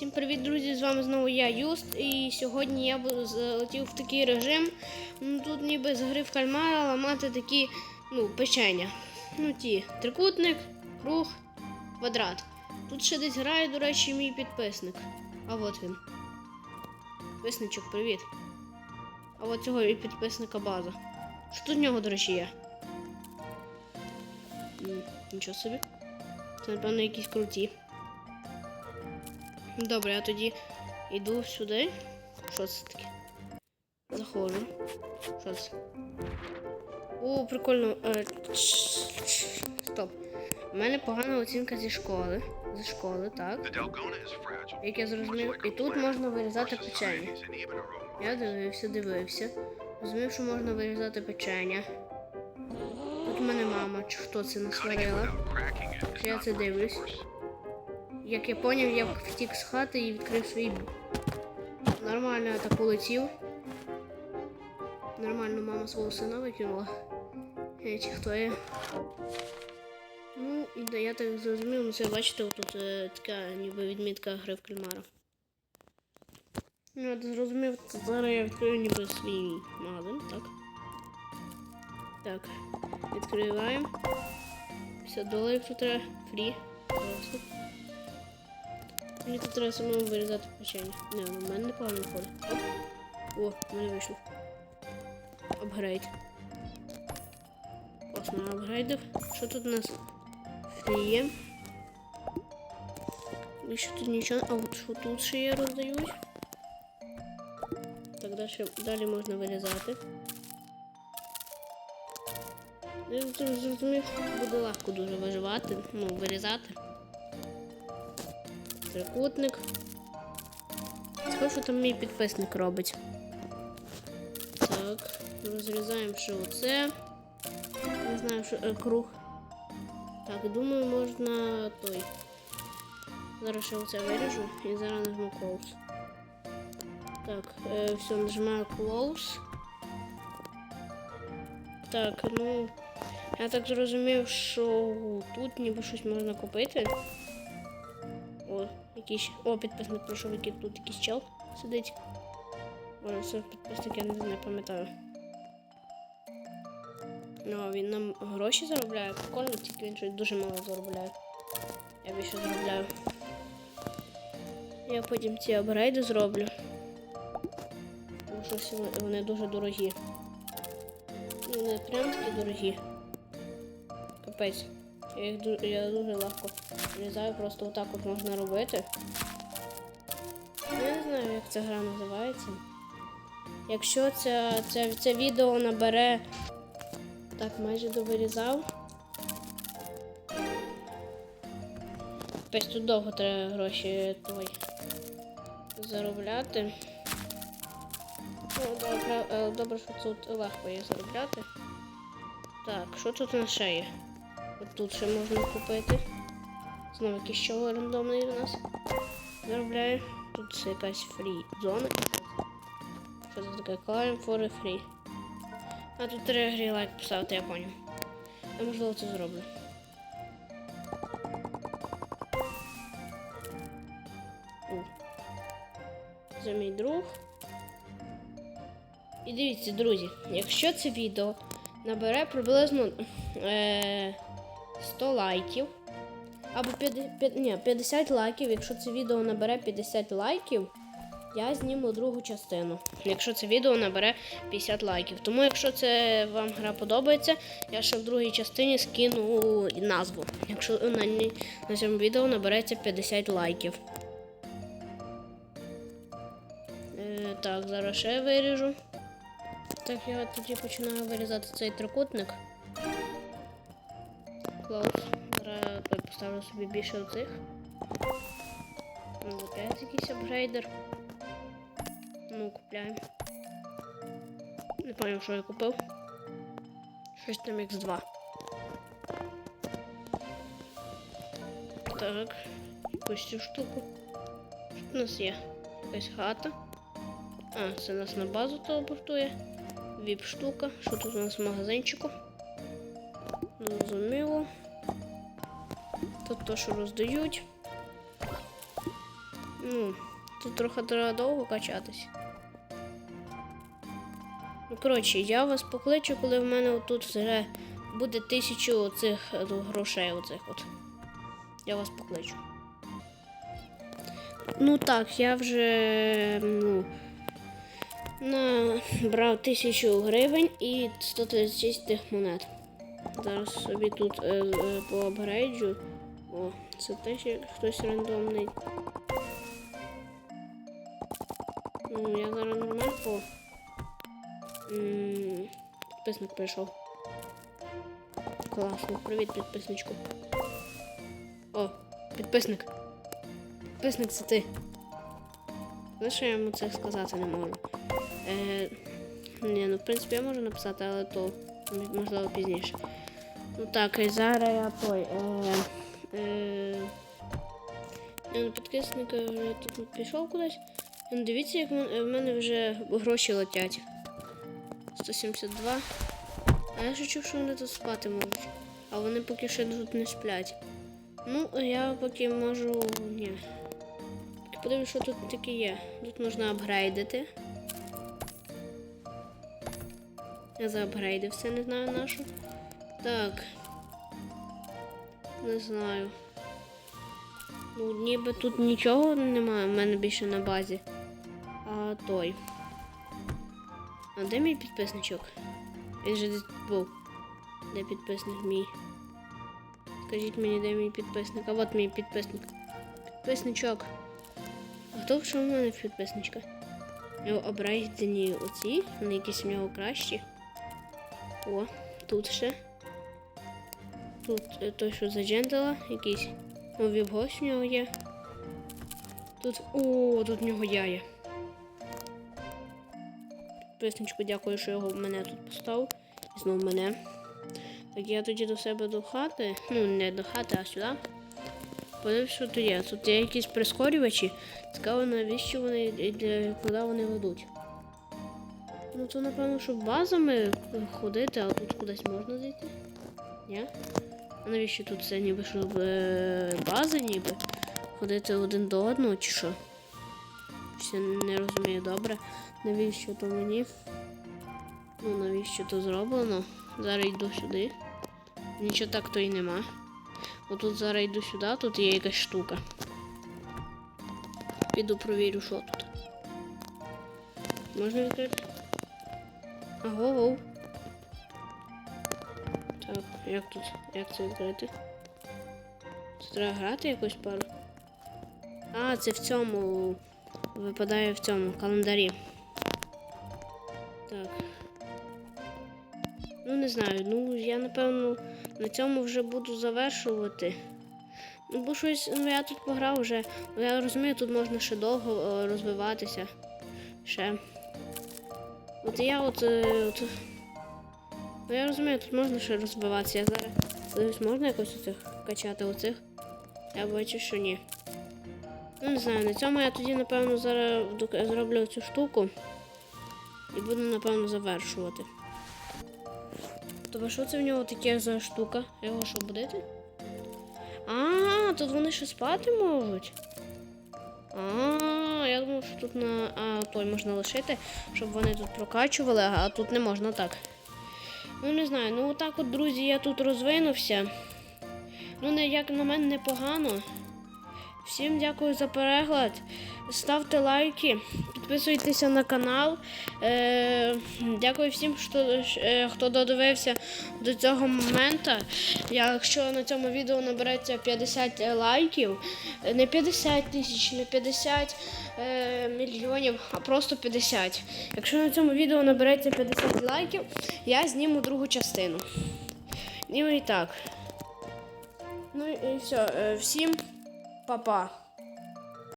Всім привіт, друзі! З вами знову я, Юст, і сьогодні я залетів в такий режим. Ну, тут ніби з гри в кальмара ламати такі ну, печення. Ну, ті, трикутник, круг, квадрат. Тут ще десь грає, до речі, мій підписник. А от він. Підписничок, привіт. А от цього і підписника база. Що тут в нього, до речі, є? Нічого собі. Це, напевно, якісь круті. Добре, я тоді йду сюди. Що це таке? Заходжу. Що це? О, прикольно. Е, Стоп. У мене погана оцінка зі школи. Зі школи, так. Як я зрозумів, і тут можна вирізати печення. Я дивився, дивився. Зрозумів, що можна вирізати печення. Тут у мене мама, чи хто це насварила. Я це дивлюсь. Як я поняв, я втік з хати і відкрив свій. Нормально я так улетів. Нормально мама свого сина викинула. Е, Чи хто є? Ну, і да, я так зрозумів, ну це бачите, тут е, така ніби відмітка гри в кальмара. Ну, я так зрозумів, то зараз я відкрию ніби свій магазин, так? Так, відкриваємо. 50 доларів тут треба. Фрі. Просто. Мені тут треба самому вирізати печення. Не, ну в мене непогано виходить. Оп. О, в мене вийшло. Апгрейд. Класно апгрейдив. Що тут у нас? Фрі. Більше тут нічого. А от що тут ще є роздають? Так, далі, далі можна вирізати. Я зрозумів, буде легко дуже виживати, ну, вирізати. Трикутник. Скажу, що там мій підписник робить. Так, розрізаємо ще оце. Не знаю, що е, круг. Так, думаю, можна той. Зараз ще оце виріжу і зараз нажму close. Так, е, все, нажимаю close. Так, ну. Я так зрозумів, що тут ніби щось можна купити. Якийсь. О, підписник пройшов, який тут якийсь чел сидить. О, це підписник, я не, пам'ятаю. Ну, він нам гроші заробляє. Прикольно, тільки він щось дуже мало заробляє. Я більше заробляю. Я потім ці апгрейди зроблю. Тому що всі вони- вони дуже дорогі. Ну, не прям такі дорогі. Капець. Я їх ду- я дуже легко врізаю, просто отак от можна робити. Я не знаю, як ця гра називається. Якщо це, це, це відео набере. Так, майже довирізав. Капець тут довго треба гроші той заробляти. Ну, добре, е, добре, що тут легко є заробляти. Так, що тут на ще є? Тут ще можна купити. Знову якийсь чого рандомний у нас заробляє. Тут це якась фрі зона. Що це таке? Climb for free. А тут треба грі лайк поставити, я поняв. Я можливо це зроблю. Це мій друг. І дивіться, друзі, якщо це відео набере приблизно е, 100 лайків, або 50, п'ят- ні, 50 лайків, якщо це відео набере 50 лайків, я зніму другу частину. Якщо це відео набере 50 лайків. Тому, якщо це вам гра подобається, я ще в другій частині скину назву. Якщо на, на цьому відео набереться 50 лайків. Е, так, зараз ще виріжу. Так, я тоді починаю вирізати цей трикутник. Клаус. Поставлю собі більше оцих. Ну, опять якийсь апгрейдер. Ну, купляємо. Не пам'ятаю, що я купив. Щось там X2. Так, якусь цю штуку. Що в нас є? Якась хата. А, це нас на базу телепортує. Віп штука. Що тут у нас в магазинчику? Зрозуміло. Тут то, що роздають. Ну, тут трохи треба довго качатись. Ну, коротше, я вас покличу, коли в мене отут вже буде тисячу цих е, ну, грошей оцих от. Я вас покличу. Ну так, я вже ну, набрав тисячу гривень і 136 тих монет. Зараз собі тут е, е, поапгрейджу. О, це теж хтось рандомний. Ну, я зараз нормально по. Підписник прийшов. Класно, привіт, підписничку. О, підписник. Підписник, це ти. Знаєш, я йому це сказати не можу. Е, ні, ну в принципі я можу написати, але то можливо пізніше. Ну так, і зараз я той. Е, е, підписника вже тут пішов кудись. Ну, дивіться, як в мене вже гроші летять. 172. А я ж чув, що вони тут спати можуть. А вони поки що тут не сплять. Ну, я поки можу. Ні. Подивлюсь, що тут таке є. Тут можна апгрейдити. Я заапгрейдився, не знаю на що. Так. Не знаю. Ну, ніби тут нічого немає в мене більше на базі. А той. А де мій підписничок? Він же десь був. Де підписник мій? Скажіть мені, де мій підписник? А от мій підписник. Підписничок. А хто що в мене підписничка? Його обрайдені оці, вони якісь в нього кращі. О, тут ще. Тут е, той, що за джентела, якийсь новий гость в нього є. Тут. О, тут в нього я є. Підписничку, дякую, що його мене тут поставив. І знову мене. Так я тоді до себе до хати. Ну, не до хати, а сюди. Подивись, що тут є. Тут є якісь прискорювачі. Цікаво, навіщо вони і для куди вони ведуть. Ну, то напевно, щоб базами ходити, а тут кудись можна зайти. Ні? А навіщо тут це ніби щоб е, бази ніби? Ходити один до одного чи що? Ще не розумію добре. Навіщо то мені? Ну, навіщо то зроблено? Зараз йду сюди. Нічого так то і нема. Отут зараз йду сюди, тут є якась штука. Піду провірю, що тут. Можна відкрити? Аго. Як тут? Як це відкрити? Це треба грати якусь пару. А, це в цьому. Випадає в цьому календарі. Так. Ну, не знаю. Ну, я напевно на цьому вже буду завершувати. Ну, бо щось, ну я тут пограв вже. Ну, я розумію, тут можна ще довго е, розвиватися. Ще. От я от. е, от ну я розумію, тут можна ще розвиватися. Я зараз. Дивись, можна якось оцих качати оцих? Я бачу, що ні. Ну, не знаю, на цьому я тоді, напевно, зараз зроблю цю штуку і буду, напевно, завершувати. Тобто, що це в нього таке за штука? Його що будити? А, тут вони ще спати можуть. А, я думав, що тут на. А, той можна лишити, щоб вони тут прокачували, а тут не можна так. Ну, не знаю, ну отак от, друзі, я тут розвинувся. Ну, не, як на мене, непогано. Всім дякую за перегляд. Ставте лайки, підписуйтеся на канал. Е, дякую всім, хто, е, хто додивився до цього моменту. Якщо на цьому відео набереться 50 лайків, не 50 тисяч, не 50 е, мільйонів, а просто 50. Якщо на цьому відео набереться 50 лайків, я зніму другу частину. Ну і так. Ну і все. Всім па-па.